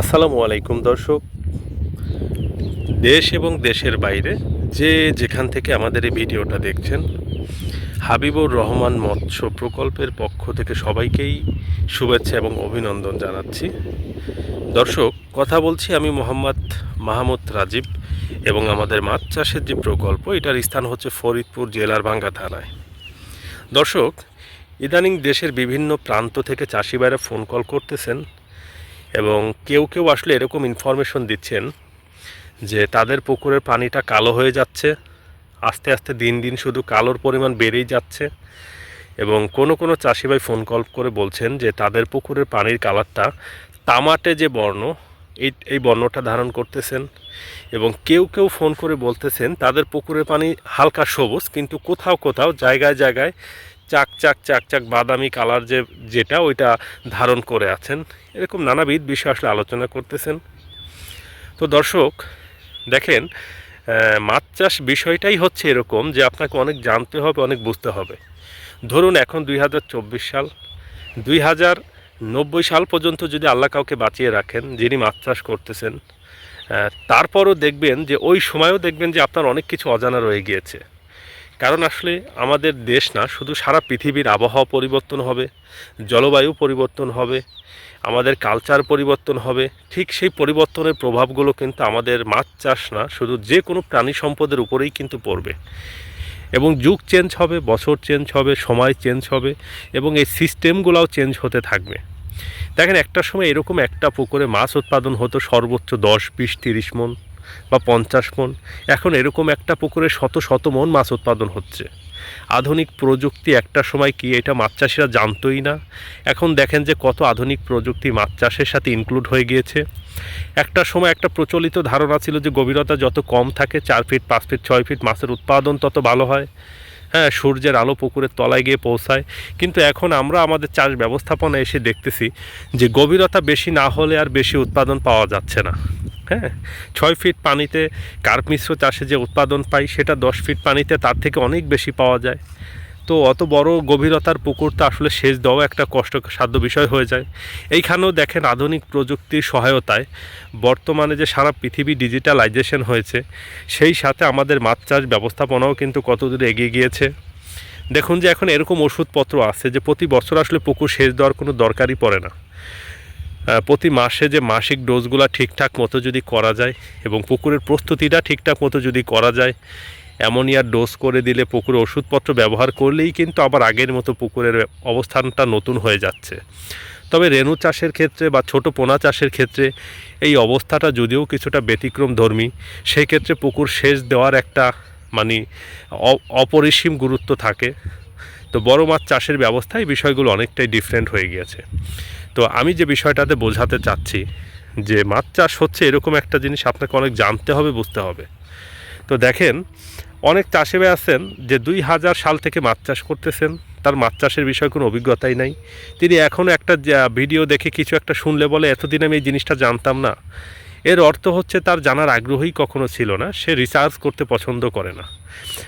আসসালামু আলাইকুম, দর্শক। দেশ এবং দেশের বাইরে যে যেখান থেকে আমাদের এই ভিডিওটা দেখছেন, হাবিবুর রহমান মৎস্য প্রকল্পের পক্ষ থেকে সবাইকেই শুভেচ্ছা এবং অভিনন্দন জানাচ্ছি। দর্শক, কথা বলছি আমি মোহাম্মদ মাহমুদ রাজীব এবং আমাদের মাছ চাষের যে প্রকল্প, এটার স্থান হচ্ছে ফরিদপুর জেলার ভাঙ্গা থানায়। দর্শক, ইদানিং দেশের বিভিন্ন প্রান্ত থেকে চাষি ভাইরা ফোন কল করতেছেন। এবং কেউ কেউ আসলে এরকম ইনফরমেশন দিচ্ছেন যে তাদের পুকুরের পানিটা কালো হয়ে যাচ্ছে, আস্তে আস্তে দিন দিন শুধু কালোর পরিমাণ বেড়েই যাচ্ছে এবং কোনো কোনো চাষি ভাই ফোন কল করে বলছেন যে তাদের পুকুরের পানির কালারটা তামাটে যে বর্ণ, এই এই বর্ণটা ধারণ করতেছেন এবং কেউ কেউ ফোন করে বলতেছেন তাদের পুকুরের পানি হালকা সবুজ কিন্তু কোথাও কোথাও জায়গায় জায়গায় চাক চাক চাক চাক বাদামি কালার যে, যেটা ওইটা ধারণ করে আছেন। এরকম নানাবিধ বিষয় আসলে আলোচনা করতেছেন। তো দর্শক, দেখেন মাছ চাষ বিষয়টাই হচ্ছে এরকম যে আপনাকে অনেক জানতে হবে, অনেক বুঝতে হবে। ধরুন এখন দুই হাজার চব্বিশ সাল, দুই হাজার নব্বই সাল পর্যন্ত যদি আল্লাহ কাউকে বাঁচিয়ে রাখেন, যিনি মাছ চাষ করতেছেন তারপরও দেখবেন যে ওই সময়ও দেখবেন যে আপনার অনেক কিছু অজানা রয়ে গিয়েছে। কারণ আসলে আমাদের দেশ না, শুধু সারা পৃথিবীর আবহাওয়া পরিবর্তন হবে, জলবায়ু পরিবর্তন হবে, আমাদের কালচার পরিবর্তন হবে, ঠিক সেই পরিবর্তনের প্রভাবগুলো কিন্তু আমাদের মাছ চাষ না, শুধু যে কোনো প্রাণী সম্পদের উপরেই কিন্তু পড়বে। এবং যুগ চেঞ্জ হবে, বছর চেঞ্জ হবে, সময় চেঞ্জ হবে, এবং এই সিস্টেমগুলোও চেঞ্জ হতে থাকবে। দেখেন একটা সময় এরকম একটা পুকুরে মাছ উৎপাদন হতো সর্বোচ্চ দশ, বিশ, তিরিশ মন। বা পঞ্চাশ মন। এখন এরকম একটা পুকুরে শত শত মন মাছ উৎপাদন হচ্ছে। আধুনিক প্রযুক্তি একটা সময় কি এটা মাছ চাষিরা জানতোই না? এখন দেখেন যে কত আধুনিক প্রযুক্তি মাছ চাষের সাথে ইনক্লুড হয়ে গিয়েছে। একটা সময় একটা প্রচলিত ধারণা ছিল যে গভীরতা যত কম থাকে, চার ফিট, পাঁচ ফিট, ছয় ফিট মাছের উৎপাদন তত ভালো হয়। হ্যাঁ সূর্যের আলো পুকুরের তলায় গিয়ে পৌঁছায়। কিন্তু এখন আমরা আমাদের চাষ ব্যবস্থাপনা এসে দেখতেছি যে গভীরতা বেশি না হলে আর বেশি উৎপাদন পাওয়া যাচ্ছে না। হ্যাঁ ছয় ফিট পানিতে কার্প মিশ্র চাষে যে উৎপাদন পাই, সেটা দশ ফিট পানিতে তার থেকে অনেক বেশি পাওয়া যায়। তো অত বড় গভীরতার পুকুরটা আসলে সেচ দেওয়া একটা কষ্টসাধ্য বিষয় হয়ে যায়। এইখানেও দেখেন আধুনিক প্রযুক্তির সহায়তায় বর্তমানে যে সারা পৃথিবী ডিজিটালাইজেশন হয়েছে, সেই সাথে আমাদের মাছ চাষ ব্যবস্থাপনাও কিন্তু কত দূরে এগিয়ে গিয়েছে। দেখুন যে এখন এরকম ওষুধপত্র আছে যে প্রতি বছর আসলে পুকুর সেচ দেওয়ার কোনো দরকারই পড়ে না। প্রতি মাসে যে মাসিক ডোজগুলো ঠিকঠাক মতো যদি করা যায় এবং পুকুরের প্রস্তুতিটা ঠিকঠাক মতো যদি করা যায় অ্যামোনিয়ার ডোজ করে দিলে পুকুরে ওষুধপত্র ব্যবহার করলেই কিন্তু আবার আগের মতো পুকুরের অবস্থানটা নতুন হয়ে যাচ্ছে। তবে রেণু চাষের ক্ষেত্রে বা ছোট পোনা চাষের ক্ষেত্রে এই অবস্থাটা যদিও কিছুটা ব্যতিক্রম ধর্মী সেই ক্ষেত্রে পুকুর সেচ দেওয়ার একটা মানে অপরিসীম গুরুত্ব থাকে। তো বড় মাছ চাষের ব্যবস্থায় বিষয়গুলো অনেকটাই ডিফারেন্ট হয়ে গিয়েছে। তো আমি যে বিষয়টাতে বোঝাতে চাচ্ছি যে মাছ চাষ হচ্ছে এরকম একটা জিনিস আপনাকে অনেক জানতে হবে, বুঝতে হবে। তো দেখেন, অনেক চাষে ভাই আছেন যে দুই হাজার সাল থেকে মাছ চাষ করতেছেন, তার মাছ চাষের বিষয়ে কোনো অভিজ্ঞতাই নাই। তিনি এখনও একটা ভিডিও দেখে কিছু একটা শুনলে বলে, এতদিন আমি এই জিনিসটা জানতাম না। এর অর্থ হচ্ছে তার জানার আগ্রহই কখনো ছিল না, সে রিসার্চ করতে পছন্দ করে না।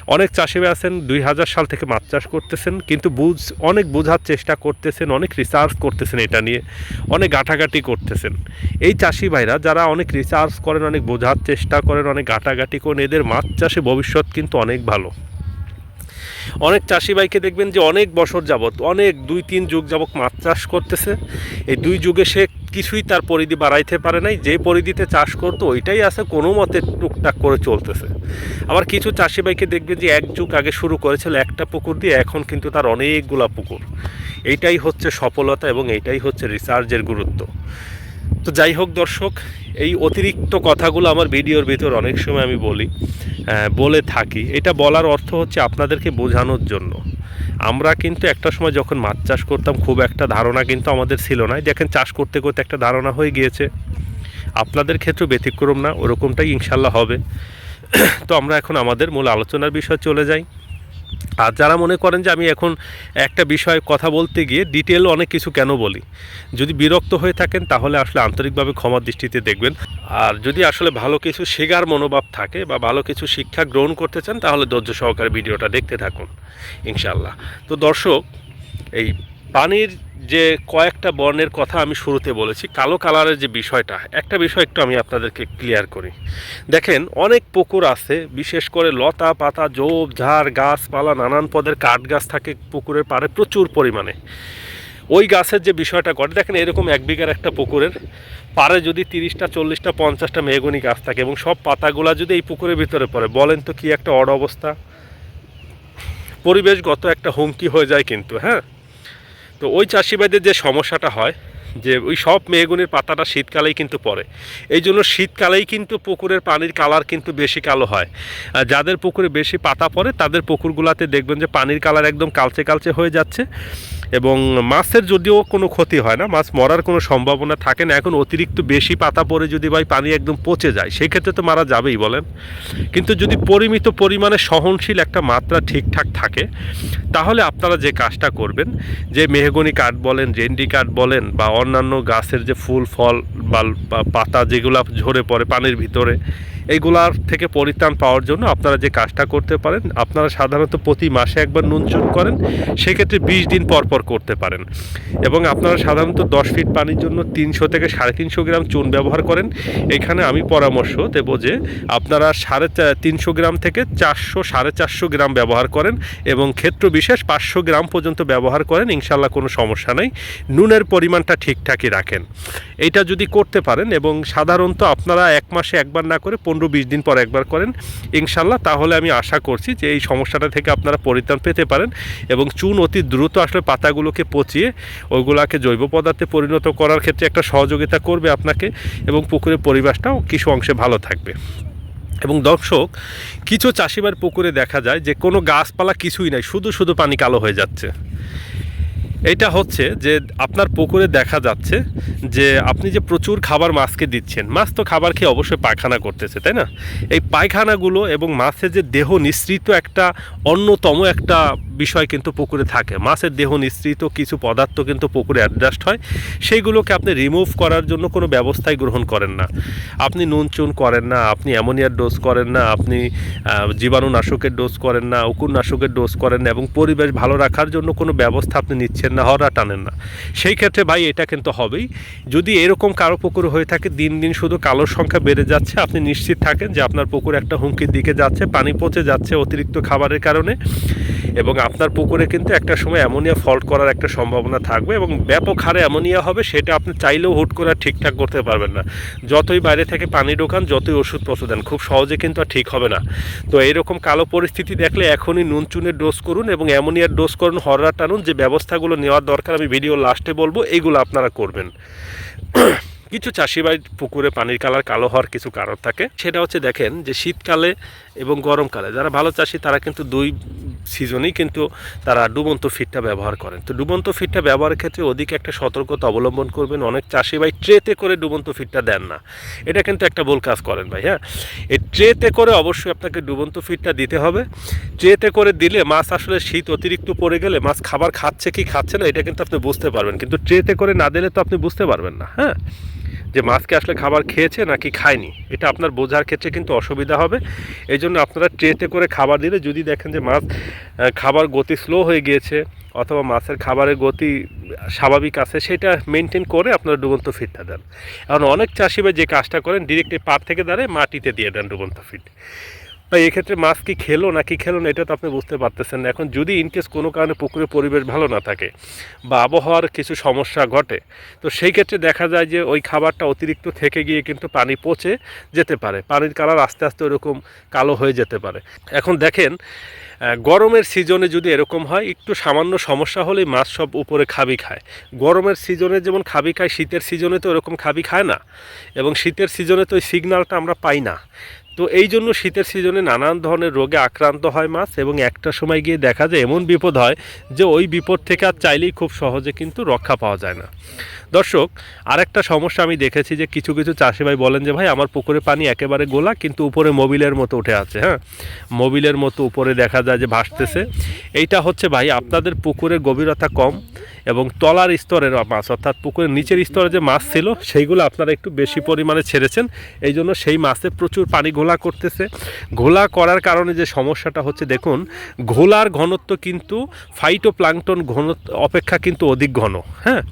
অনেক চাষি আছেন, দুই হাজার সাল থেকে মাছ চাষ করতেছেন, কিন্তু বুঝ, অনেক বোঝার চেষ্টা করতেছেন, অনেক রিসার্চ করতেছেন এটা নিয়ে, অনেক ঘাটাঘাটি করতেছেন। এই চাষি ভাইরা যারা অনেক রিসার্চ করেন, অনেক বোঝার চেষ্টা করেন, অনেক ঘাটাঘাটি করেন, এদের মাছ চাষে ভবিষ্যৎ কিন্তু অনেক ভালো। অনেক চাষি ভাইকে দেখবেন যে অনেক বছর যাবত অনেক দুই, তিন যুগ যাবত মাছ চাষ করতেছে। এই দুই যুগে সে কিছুই তার পরিধি বাড়াইতে পারে নাই, যে পরিধিতে চাষ করতো ওইটাই আছে, কোনো মতে টুকটাক করে চলতেছে। আবার কিছু চাষি ভাইকে দেখবেন যে এক যুগ আগে শুরু করেছিল একটা পুকুর দিয়ে, এখন কিন্তু তার অনেকগুলা পুকুর। এইটাই হচ্ছে সফলতা এবং এইটাই হচ্ছে রিসার্চের গুরুত্ব। তো যাই হোক দর্শক, এই অতিরিক্ত কথাগুলো আমার ভিডিওর ভিতর অনেক সময় আমি বলি বলে থাকি। এটা বলার অর্থ হচ্ছে আপনাদেরকে বোঝানোর জন্য। আমরা কিন্তু একটা সময় যখন মাছ চাষ করতাম, খুব একটা ধারণা কিন্তু আমাদের ছিল না। দেখেন, চাষ করতে করতে একটা ধারণা হয়ে গিয়েছে। আপনাদের ক্ষেত্রে ব্যতিক্রম না, ওরকমটাই ইনশাল্লাহ হবে। তো আমরা এখন আমাদের মূল আলোচনার বিষয় চলে যাই। আর যারা মনে করেন যে আমি এখন একটা বিষয়ে কথা বলতে গিয়ে ডিটেল অনেক কিছু কেন বলি, যদি বিরক্ত হয়ে থাকেন তাহলে আসলে আন্তরিকভাবে ক্ষমার দৃষ্টিতে দেখবেন। আর যদি আসলে ভালো কিছু শেখার মনোভাব থাকে বা ভালো কিছু শিক্ষা গ্রহণ করতে চান তাহলে ধৈর্য সহকারে ভিডিওটা দেখতে থাকুন ইনশাল্লাহ তো দর্শক, এই পানির যে কয়েকটা বর্ণের কথা আমি শুরুতে বলেছি, কালো কালারের যে বিষয়টা, একটা বিষয় একটু আমি আপনাদেরকে ক্লিয়ার করি। দেখেন, অনেক পুকুর আছে, বিশেষ করে লতা পাতা, জোব, ঝাড়, গাছপালা, নানান পদের কাঠ গাছ থাকে পুকুরের পাড়ে প্রচুর পরিমাণে। ওই গাছের যে বিষয়টা ঘটে, দেখেন এরকম এক বিঘার একটা পুকুরের পাড়ে যদি তিরিশটা, চল্লিশটা, পঞ্চাশটা মেহগনি গাছ থাকে এবং সব পাতাগুলা যদি এই পুকুরের ভিতরে পড়ে, বলেন তো কি একটা অড অবস্থা? পরিবেশগত একটা হুমকি হয়ে যায় কিন্তু হ্যাঁ? তো ওই চাষিবাদের যে সমস্যাটা হয়, যে ওই সব মেহগুনির পাতাটা শীতকালেই কিন্তু পড়ে। এই জন্য শীতকালেই কিন্তু পুকুরের পানির কালার কিন্তু বেশি কালো হয়। যাদের পুকুরে বেশি পাতা পড়ে, তাদের পুকুরগুলোতে দেখবেন যে পানির কালার একদম কালচে কালচে হয়ে যাচ্ছে। এবং মাছের যদিও কোনো ক্ষতি হয় না, মাছ মরার কোনো সম্ভাবনা থাকে না, এখন অতিরিক্ত বেশি পাতা পড়ে যদি ভাই পানি একদম পচে যায়, সেক্ষেত্রে তো মারা যাবেই বলেন। কিন্তু যদি পরিমিত পরিমাণে সহনশীল একটা মাত্রা ঠিকঠাক থাকে, তাহলে আপনারা যে কাজটা করবেন, যে মেহগনি কাঠ বলেন জেন্ডি কাঠ বলেন, বা অন্যান্য গাছের যে ফুল, ফল বা বা পাতা যেগুলো ঝরে পড়ে পানির ভিতরে এইগুলার থেকে পরিত্রাণ পাওয়ার জন্য আপনারা যে কাজটা করতে পারেন, আপনারা সাধারণত প্রতি মাসে একবার নুন চুন করেন, সেক্ষেত্রে বিশ দিন পর পর করতে পারেন। এবং আপনারা সাধারণত দশ ফিট পানির জন্য তিনশো থেকে সাড়ে তিনশো গ্রাম চুন ব্যবহার করেন। এখানে আমি পরামর্শ দেবো যে আপনারা সাড়ে তিনশো গ্রাম থেকে চারশো, সাড়ে চারশো গ্রাম ব্যবহার করেন এবং ক্ষেত্র বিশেষ পাঁচশো গ্রাম পর্যন্ত ব্যবহার করেন ইনশাল্লাহ কোনো সমস্যা নেই। নুনের পরিমাণটা ঠিকঠাকই রাখেন। এইটা যদি করতে পারেন এবং সাধারণত আপনারা এক মাসে একবার না করে পনেরো বিশ দিন পর একবার করেন, ইনশাল্লাহ। তাহলে আমি আশা করছি যে এই সমস্যাটা থেকে আপনারা পরিত্রাণ পেতে পারেন এবং চুন অতি দ্রুত আসলে পাতাগুলোকে পচিয়ে ওইগুলাকে জৈব পদার্থে পরিণত করার ক্ষেত্রে একটা সহযোগিতা করবে আপনাকে এবং পুকুরের পরিবেশটাও কিছু অংশে ভালো থাকবে। এবং দর্শক, কিছু চাষিবার পুকুরে দেখা যায় যে কোনো গাছপালা কিছুই নাই, শুধু শুধু পানি কালো হয়ে যাচ্ছে। এটা হচ্ছে যে আপনার পুকুরে দেখা যাচ্ছে যে আপনি যে প্রচুর খাবার মাছকে দিচ্ছেন, মাছ তো খাবার খেয়ে অবশ্যই পায়খানা করতেছে, তাই না? এই পায়খানাগুলো এবং মাছের যে দেহ নিঃসৃত একটা অন্যতম একটা বিষয় কিন্তু পুকুরে থাকে। মাছের দেহ নিঃসৃত কিছু পদার্থ কিন্তু পুকুরে অ্যাডজাস্ট হয়। সেইগুলোকে আপনি রিমুভ করার জন্য কোনো ব্যবস্থাই গ্রহণ করেন না। আপনি নুন, চুন করেন না, আপনি অ্যামোনিয়ার ডোজ করেন না, আপনি জীবাণুনাশকের ডোজ করেন না উকুরনাশকের ডোজ করেন না এবং পরিবেশ ভালো রাখার জন্য কোনো ব্যবস্থা আপনি নিচ্ছেন না হরা টানেন না। সেই ক্ষেত্রে ভাই এটা কিন্তু হবেই। যদি এরকম কারও পুকুর হয়ে থাকে, দিন দিন শুধু কালোর সংখ্যা বেড়ে যাচ্ছে, আপনি নিশ্চিত থাকেন যে আপনার পুকুর একটা হুমকির দিকে যাচ্ছে, পানি পচে যাচ্ছে অতিরিক্ত খাবারের কারণে। এবং আপনার পুকুরে কিন্তু একটা সময় অ্যামোনিয়া ফল্ট করার একটা সম্ভাবনা থাকবে এবং ব্যাপক হারে অ্যামোনিয়া হবে, সেটা আপনি চাইলেও হুট করে ঠিকঠাক করতে পারবেন না। যতই বাইরে থেকে পানি ঢোকান, যতই ওষুধপত্র দেন খুব সহজে কিন্তু আর ঠিক হবে না। তো এইরকম কালো পরিস্থিতি দেখলে এখনই নুন চুনের ডোজ করুন এবং অ্যামোনিয়ার ডোজ করুন, হররা টানুন, যে ব্যবস্থাগুলো নেওয়ার দরকার, আমি ভিডিও লাস্টে বলব এইগুলো আপনারা করবেন। কিছু চাষিবাই পুকুরে পানির কালার কালো হওয়ার কিছু কারণ থাকে। সেটা হচ্ছে দেখেন যে শীতকালে এবং গরমকালে যারা ভালো চাষি, তারা কিন্তু দুই সিজনেই কিন্তু তারা ডুবন্ত ফিটটা ব্যবহার করেন। তো ডুবন্ত ফিটটা ব্যবহারের ক্ষেত্রে অধিক একটা সতর্কতা অবলম্বন করবেন। অনেক চাষি ভাই ট্রেতে করে ডুবন্ত ফিটটা দেন না। এটা কিন্তু একটা ভুল কাজ করেন ভাই হ্যাঁ? এই ট্রেতে করে অবশ্যই আপনাকে ডুবন্ত ফিটটা দিতে হবে। ট্রেতে করে দিলে মাছ আসলে শীত অতিরিক্ত পড়ে গেলে মাছ খাবার খাচ্ছে কি খাচ্ছে না, এটা কিন্তু আপনি বুঝতে পারবেন। কিন্তু ট্রেতে করে না দিলে তো আপনি বুঝতে পারবেন না হ্যাঁ? যে মাছকে আসলে খাবার খেয়েছে নাকি খায়নি। এটা আপনার বোঝার ক্ষেত্রে কিন্তু অসুবিধা হবে। এই জন্য আপনারা ট্রেতে করে খাবার দিলে যদি দেখেন যে মাছ খাবার গতি স্লো হয়ে গিয়েছে অথবা মাছের খাবারের গতি স্বাভাবিক আছে, সেটা মেনটেন করে আপনারা ডুবন্ত ফিটটা দেন। এখন অনেক চাষিবে যে কাজটা করেন ডিরেক্টলি পার থেকে দাঁড়িয়ে মাটিতে দিয়ে দেন ডুবন্ত ফিট ভাই, এক্ষেত্রে মাছ কি খেলো নাকি খেলো না, এটা তো আপনি বুঝতে পারতেছেন না। এখন যদি ইনকেস কোনো কারণে পুকুরের পরিবেশ ভালো না থাকে বা আবহাওয়ার কিছু সমস্যা ঘটে, তো সেই ক্ষেত্রে দেখা যায় যে ওই খাবারটা অতিরিক্ত থেকে গিয়ে কিন্তু পানি পচে যেতে পারে। পানির কালার আস্তে আস্তে ওরকম কালো হয়ে যেতে পারে। এখন দেখেন গরমের সিজনে যদি এরকম হয়, একটু সামান্য সমস্যা হলেই মাছ সব উপরে খাবি খায়। গরমের সিজনে যেমন খাবি খায়, শীতের সিজনে তো এরকম খাবি খায় না। এবং শীতের সিজনে তো ওই সিগন্যালটা আমরা পাই না। তো এই জন্য শীতের সিজনে নানান ধরনের রোগে আক্রান্ত হয় মাছ এবং একটা সময় গিয়ে দেখা যায় এমন বিপদ হয় যে ওই বিপদ থেকে আর চাইলেই খুব সহজে কিন্তু রক্ষা পাওয়া যায় না। দর্শক, আরেকটা সমস্যা আমি দেখেছি যে কিছু কিছু চাষি ভাই বলেন যে, ভাই, আমার পুকুরে পানি একেবারে গোলা, কিন্তু উপরে মোবিলের মতো উঠে আছে। হ্যাঁ মোবিলের মতো উপরে দেখা যায় যে ভাসতেছে। এইটা হচ্ছে, ভাই, আপনাদের পুকুরের গভীরতা কম এবং তলার স্তরের মাছ, অর্থাৎ পুকুরের নিচের স্তরে যে মাছ ছিল, সেইগুলো আপনারা একটু বেশি পরিমাণে ছেড়েছেন। এই জন্য সেই মাছে প্রচুর পানি ঘোলা করতেছে। ঘোলা করার কারণে যে সমস্যাটা হচ্ছে, দেখুন, ঘোলার ঘনত্ব কিন্তু ফাইটো প্লাংটন ঘনত্ব অপেক্ষা কিন্তু অধিক ঘন হ্যাঁ?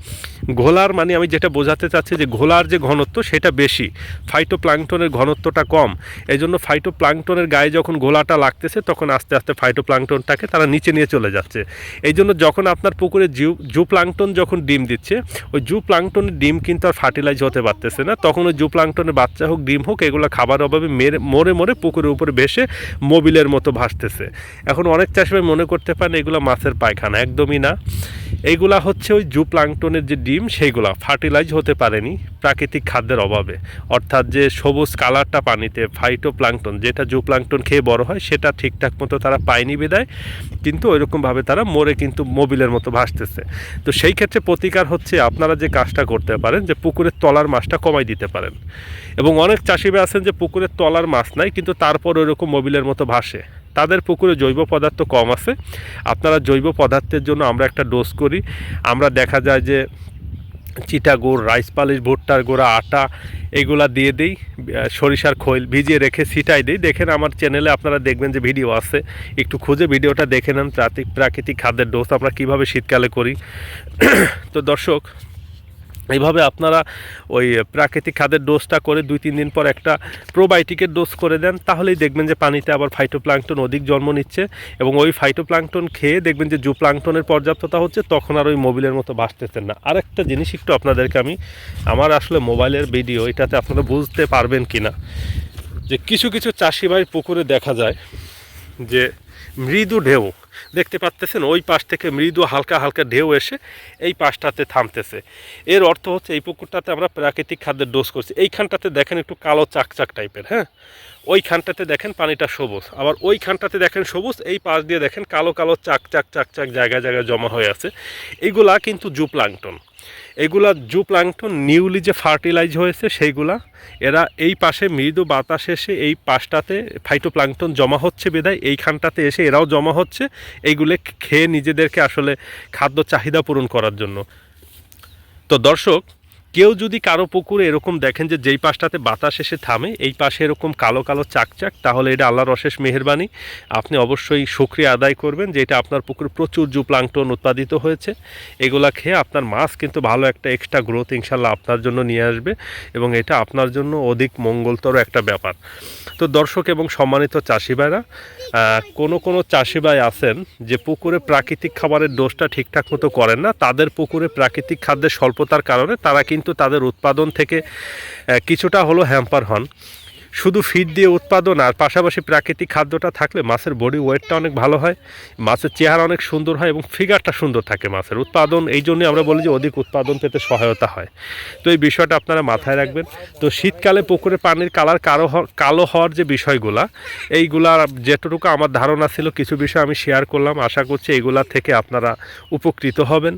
ঘোলার মানে আমি যেটা বোঝাতে চাচ্ছি যে ঘোলার যে ঘনত্ব, সেটা বেশি। ফাইটো প্লাংটনের ঘনত্বটা কম। এই জন্য ফাইটো প্লাংটনের গায়ে যখন ঘোলাটা লাগতেছে, তখন আস্তে আস্তে ফাইটো প্লাংটনটাকে তারা নিচে নিয়ে চলে যাচ্ছে। এই জন্য যখন আপনার পুকুরে জীব প্লাংটন যখন ডিম দিচ্ছে, ওই জু প্লাংটনের ডিম কিন্তু আর ফার্টিলাইজ হতে পারতেছে না। তখন ওই জু প্লাংটনের বাচ্চা হোক, ডিম হোক, এগুলো খাবার অভাবে মেরে, মরে মরে পুকুরের উপরে ভেসে মোবিলের মতো ভাসতেছে। এখন অনেক চাষিভাই মনে করতে পারেন এগুলো মাছের পায়খানা, একদমই না। এইগুলা হচ্ছে ওই জু প্লাংটনের যে ডিম, সেইগুলা ফার্টিলাইজ হতে পারেনি প্রাকৃতিক খাদ্যের অভাবে। অর্থাৎ যে সবুজ কালারটা পানিতে ফাইটো প্লাংটন যেটা জু প্লাংটন খেয়ে বড় হয়, সেটা ঠিকঠাক মতো তারা পায়নি বিদায়, কিন্তু ওইরকমভাবে তারা মরে কিন্তু মোবিলের মতো ভাসতেছে। তো সেই ক্ষেত্রে প্রতিকার হচ্ছে আপনারা যে কাজটা করতে পারেন, যে পুকুরের তলার মাছটা কমাই দিতে পারেন। এবং অনেক চাষিবে আছেন যে পুকুরের তলার মাছ নাই, কিন্তু তারপর ওইরকম মোবিলের মতো ভাসে। তাদের পুকুরে জৈব পদার্থ কম আছে। আপনারা জৈব পদার্থের জন্য আমরা একটা ডোজ করি। আমরা দেখা যায় যে চিটা গুড় রাইস পালিশ, ভুট্টার গুঁড়া, আটা, এগুলা দিয়ে দিই সরিষার খৈল ভিজিয়ে রেখে সিটাই দিই। দেখেন আমার চ্যানেলে আপনারা দেখবেন যে ভিডিও আছে, একটু খুঁজে ভিডিওটা দেখে নেন প্রাকৃতিক খাদ্যের ডোজ আমরা কীভাবে শীতকালে করি। তো দর্শক এইভাবে আপনারা ওই প্রাকৃতিক খাদের ডোজটা করে দুই, তিন দিন পর একটা প্রোবায়োটিকের ডোজ করে দেন, তাহলেই দেখবেন যে পানিতে আবার ফাইটোপ্লাঙ্কটন অধিক জন্ম নিচ্ছে এবং ওই ফাইটোপ্লাঙ্কটন খেয়ে দেখবেন যে জু প্লাঙ্কটনের পর্যাপ্ততা হচ্ছে, তখন আর ওই মোবিলের মতো বাঁচতেছেন না। আরেকটা জিনিস একটু আপনাদেরকে আমি, আমার আসলে মোবাইলের ভিডিও এটাতে আপনারা বুঝতে পারবেন কি না যে কিছু কিছু চাষি ভাই পুকুরে দেখা যায় যে মৃদু ঢেউ, দেখতে পাচ্তেছেন ওই পাশ থেকে মৃদু হালকা হালকা ঢেউ এসে এই পাশটাতে থামতেছে। এর অর্থ হচ্ছে এই পুকুরটাতে আমরা প্রাকৃতিক খাদ্যের ডোজ করছি। এইখানটাতে দেখেন একটু কালো চাকচাক টাইপের হ্যাঁ? ওইখানটাতে দেখেন পানিটা সবুজ। আবার ওইখানটাতে দেখেন সবুজ, এই পাশ দিয়ে দেখেন কালো কালো চাক চাক চাক চাক জায়গায় জায়গায় জমা হয়ে আছে। এগুলা কিন্তু জুপ্লাংটন। এগুলা জু প্লাংটন নিউলি যে ফার্টিলাইজ হয়েছে সেইগুলা, এরা এই পাশে মৃদু বাতাস এসে এই পাশটাতে ফাইটো প্লাংটন জমা হচ্ছে বিদায় এইখানটাতে এসে এরাও জমা হচ্ছে, এইগুলো খেয়ে নিজেদেরকে আসলে খাদ্য চাহিদা পূরণ করার জন্য। তো দর্শক কেউ যদি কারও পুকুরে এরকম দেখেন যে যেই পাশটাতে বাতাস এসে থামে, এই পাশে এরকম কালো কালো চাকচাক, তাহলে এটা আল্লাহর অশেষ মেহেরবানি। আপনি অবশ্যই সুক্রিয়া আদায় করবেন যে এটা আপনার পুকুরে প্রচুর জু প্লাংটন উৎপাদিত হয়েছে। এগুলা খেয়ে আপনার মাছ কিন্তু ভালো একটা এক্সট্রা গ্রোথ ইনশাল্লাহ আপনার জন্য নিয়ে আসবে এবং এটা আপনার জন্য অধিক মঙ্গলতর একটা ব্যাপার। তো দর্শক এবং সম্মানিত চাষি ভাইরা কোনো কোনো চাষি ভাই আছেন যে পুকুরে প্রাকৃতিক খাবারের ডোজটা ঠিকঠাক মতো করেন না, তাদের পুকুরে প্রাকৃতিক খাদ্যের স্বল্পতার কারণে তারা কিন্তু তাদের উৎপাদন থেকে কিছুটা হলো হ্যাম্পার হন। শুধু ফিড দিয়ে উৎপাদন আর পাশাপাশি প্রাকৃতিক খাদ্যটা থাকলে মাছের বডি ওয়েটটা অনেক ভালো হয়, মাছের চেহারা অনেক সুন্দর হয় এবং ফিগারটা সুন্দর থাকে মাছের। উৎপাদন, এই জন্যই আমরা বলি যে অধিক উৎপাদন পেতে সহায়তা হয়। তো এই বিষয়টা আপনারা মাথায় রাখবেন। তো শীতকালে পুকুরে পানির কালার কালো কালো হওয়ার যে বিষয়গুলা, এইগুলা যেটুকু আমার ধারণা ছিল, কিছু বিষয় আমি শেয়ার করলাম। আশা করছি এইগুলা থেকে আপনারা উপকৃত হবেন।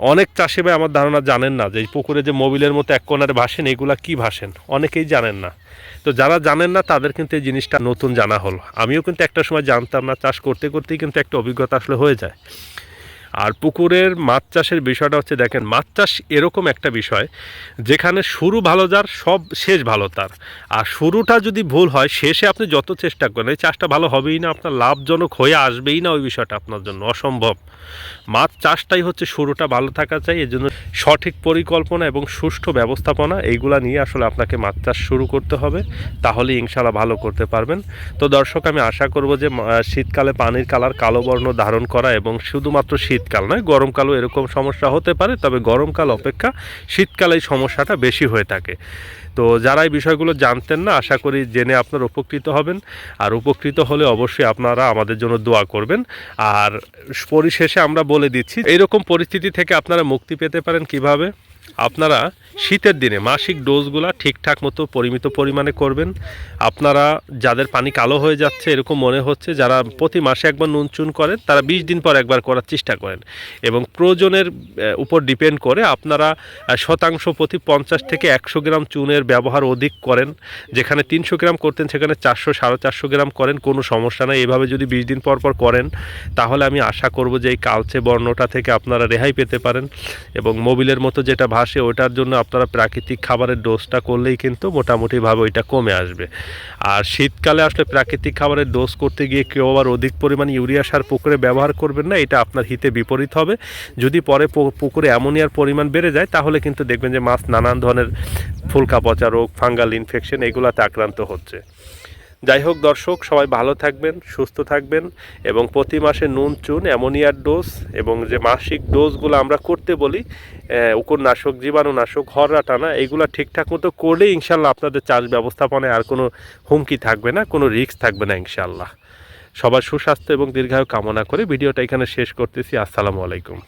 অনেক চাষি ভাই আমার ধারণা জানেন না যে এই পুকুরে যে মোবিলের মতো এক কোনারে ভাসেন, এগুলা কি ভাসেন? অনেকেই জানেন না। তো যারা জানেন না, তাদের কিন্তু এই জিনিসটা নতুন জানা হলো। আমিও কিন্তু একটা সময় জানতাম না, চাষ করতে করতেই কিন্তু একটা অভিজ্ঞতা আসলে হয়ে যায়। আর পুকুরের মাছ চাষের বিষয়টা হচ্ছে, দেখেন, মাছ চাষ এরকম একটা বিষয় যেখানে শুরু ভালো যার, সব শেষ ভালো তার। আর শুরুটা যদি ভুল হয়, শেষে আপনি যত চেষ্টা করেন, এই চাষটা ভালো হবেই না, আপনার লাভজনক হয়ে আসবেই না ওই বিষয়টা আপনার জন্য, অসম্ভব। মাছ চাষটাই হচ্ছে শুরুটা ভালো থাকা চাই এর জন্য সঠিক পরিকল্পনা এবং সুষ্ঠু ব্যবস্থাপনা, এইগুলা নিয়ে আসলে আপনাকে মাছ চাষ শুরু করতে হবে তাহলে ইনশাল্লাহ ভালো করতে পারবেন। তো দর্শক, আমি আশা করব যে শীতকালে পানির কালার কালো বর্ণ ধারণ করা এবং শুধুমাত্র শীতকাল নয়, গরমকালও এরকম সমস্যা হতে পারে, তবে গরমকাল অপেক্ষা শীতকালে এই সমস্যাটা বেশি হয়ে থাকে। তো যারা এই বিষয়গুলো জানতেন না, আশা করি জেনে আপনার উপকৃত হবেন। আর উপকৃত হলে অবশ্যই আপনারা আমাদের জন্য দোয়া করবেন। আর পরিশেষে আমরা বলে দিচ্ছি, এইরকম পরিস্থিতি থেকে আপনারা মুক্তি পেতে পারেন কীভাবে? আপনারা শীতের দিনে মাসিক ডোজগুলা ঠিকঠাক মতো পরিমিত পরিমাণে করবেন। আপনারা যাদের পানি কালো হয়ে যাচ্ছে এরকম মনে হচ্ছে, যারা প্রতি মাসে একবার নুন চুন করেন তারা বিশ দিন পর একবার করার চেষ্টা করেন। এবং প্রয়োজনের উপর ডিপেন্ড করে আপনারা শতাংশ প্রতি পঞ্চাশ থেকে একশো গ্রাম চুনের ব্যবহার অধিক করেন। যেখানে তিনশো গ্রাম করতেন, সেখানে চারশো, সাড়ে চারশো গ্রাম করেন, কোনো সমস্যা নাই। এভাবে যদি বিশ দিন পর পর করেন, তাহলে আমি আশা করব যে এই কালচে বর্ণটা থেকে আপনারা রেহাই পেতে পারেন। এবং মোবিলের মতো যেটা ভাসে ওটার জন্য আপনারা প্রাকৃতিক খাবারের ডোজটা করলেই কিন্তু মোটামুটিভাবে ওইটা কমে আসবে। আর শীতকালে আসলে প্রাকৃতিক খাবারের ডোজ করতে গিয়ে কেউ আবার অধিক পরিমাণ ইউরিয়া সার পুকুরে ব্যবহার করবেন না, এটা আপনার হিতে বিপরীত হবে। যদি পরে পুকুরে অ্যামোনিয়ার পরিমাণ বেড়ে যায়, তাহলে কিন্তু দেখবেন যে মাছ নানান ধরনের ফুলকা পচা রোগ, ফাঙ্গাল ইনফেকশন এগুলাতে আক্রান্ত হচ্ছে। যাই হোক দর্শক, সবাই ভালো থাকবেন, সুস্থ থাকবেন এবং প্রতি মাসে নুন, চুন, অ্যামোনিয়ার ডোজ এবং যে মাসিক ডোজগুলো আমরা করতে বলি উকুরনাশক জীবাণুনাশক, হররা, টানা, এগুলো ঠিকঠাক মতো করলেই ইনশাল্লাহ আপনাদের চাষ ব্যবস্থাপনায় আর কোনো হুমকি থাকবে না, কোনো রিস্ক থাকবে না ইনশাল্লাহ। সবার সুস্বাস্থ্য এবং দীর্ঘায়ু কামনা করে ভিডিওটা এখানে শেষ করতেছি। আসসালামু আলাইকুম।